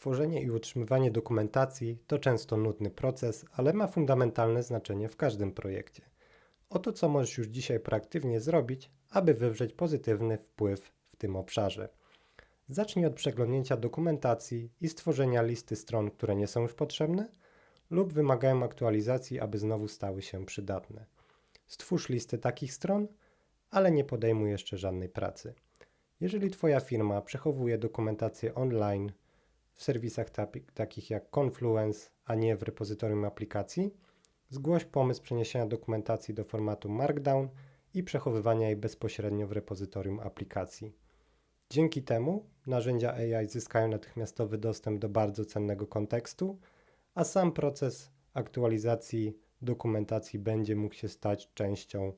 Tworzenie i utrzymywanie dokumentacji to często nudny proces, ale ma fundamentalne znaczenie w każdym projekcie. Oto co możesz już dzisiaj proaktywnie zrobić, aby wywrzeć pozytywny wpływ w tym obszarze. Zacznij od przeglądnięcia dokumentacji i stworzenia listy stron, które nie są już potrzebne lub wymagają aktualizacji, aby znowu stały się przydatne. Stwórz listę takich stron, ale nie podejmuj jeszcze żadnej pracy. Jeżeli Twoja firma przechowuje dokumentację online w serwisach takich jak Confluence, a nie w repozytorium aplikacji, zgłoś pomysł przeniesienia dokumentacji do formatu Markdown i przechowywania jej bezpośrednio w repozytorium aplikacji. Dzięki temu narzędzia AI zyskają natychmiastowy dostęp do bardzo cennego kontekstu, a sam proces aktualizacji dokumentacji będzie mógł się stać częścią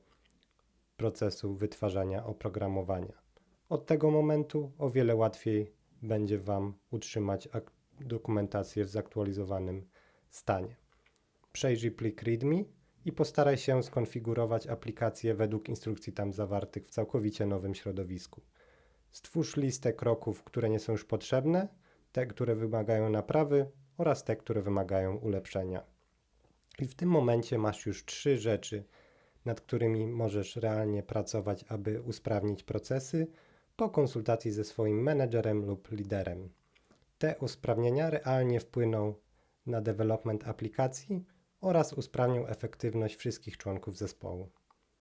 procesu wytwarzania oprogramowania. Od tego momentu o wiele łatwiej będzie Wam utrzymać dokumentację w zaktualizowanym stanie. Przejrzyj plik README i postaraj się skonfigurować aplikację według instrukcji tam zawartych w całkowicie nowym środowisku. Stwórz listę kroków, które nie są już potrzebne, te, które wymagają naprawy oraz te, które wymagają ulepszenia. I w tym momencie masz już trzy rzeczy, nad którymi możesz realnie pracować, aby usprawnić procesy po konsultacji ze swoim menedżerem lub liderem. Te usprawnienia realnie wpłyną na development aplikacji oraz usprawnią efektywność wszystkich członków zespołu.